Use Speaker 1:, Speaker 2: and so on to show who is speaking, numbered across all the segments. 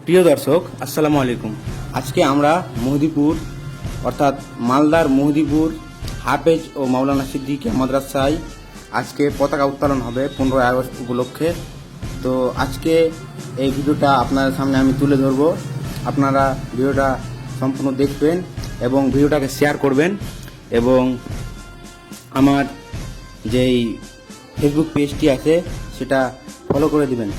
Speaker 1: প্রিয় দর্শক, আসসালামু আলাইকুম। আজকে আমরা মহদিপুর, অর্থাৎ মালদার মহদিপুর, হাফেজ ও মাওলানা সিদ্দিকী মাদ্রাসায় আজকে পতাকা উত্তোলন হবে পনেরোই আগস্ট উপলক্ষে। তো আজকে এই ভিডিওটা আপনাদের সামনে আমি তুলে ধরবো। আপনারা ভিডিওটা সম্পূর্ণ দেখবেন এবং ভিডিওটাকে শেয়ার করবেন এবং আমার যেই ফেসবুক পেজটি আছে, সেটা ফলো করে দিবেন।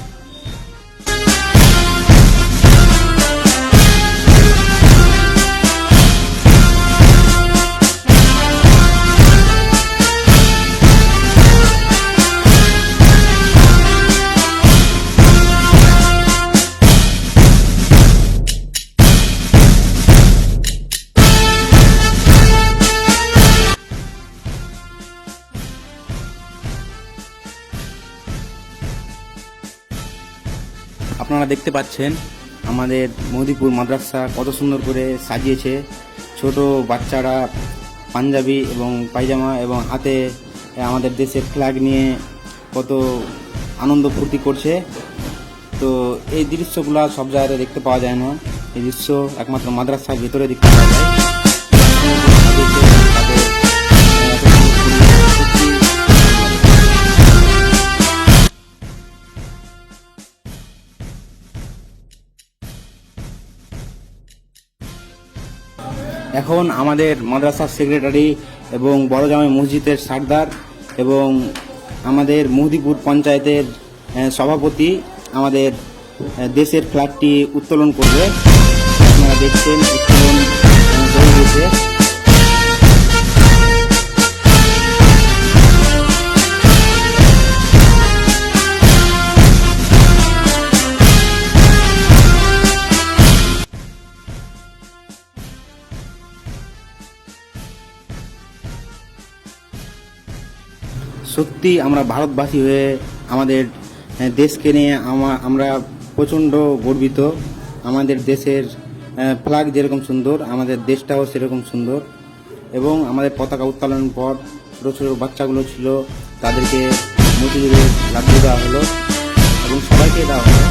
Speaker 1: আপনারা দেখতে পাচ্ছেন আমাদের মদিপুর মাদ্রাসা কত সুন্দর করে সাজিয়েছে। ছোট বাচ্চারা পাঞ্জাবি এবং পায়জামা এবং হাতে আমাদের দেশের ফ্ল্যাগ নিয়ে কত আনন্দ ফুর্তি করছে। তো এই দৃশ্যগুলো সব জায়গায় দেখতে পাওয়া যায় না। এই দৃশ্য একমাত্র মাদ্রাসার ভিতরে দেখতে পাওয়া যায়। এখন আমাদের মাদ্রাসার সেক্রেটারি এবং বড় জামাই মসজিদের সারদার এবং আমাদের মুহদিপুর পঞ্চায়েতের সভাপতি আমাদের দেশের ফ্ল্যাটটি উত্তোলন করবে। আপনারা দেখছেন, উত্তোলন হয়ে গেছে। সত্যি আমরা ভারতবাসী হয়ে আমাদের দেশকে নিয়ে আমা- আমরা প্রচণ্ড গর্বিত। আমাদের দেশের ফ্ল্যাগ যেরকম সুন্দর, আমাদের দেশটাও সেরকম সুন্দর। এবং আমাদের পতাকা উত্তোলনের পর ছোটো ছোটো বাচ্চাগুলো ছিল, তাদেরকে মতিজুরের লাগিয়ে দেওয়া হলো এবং সবাইকে দেওয়া হলো।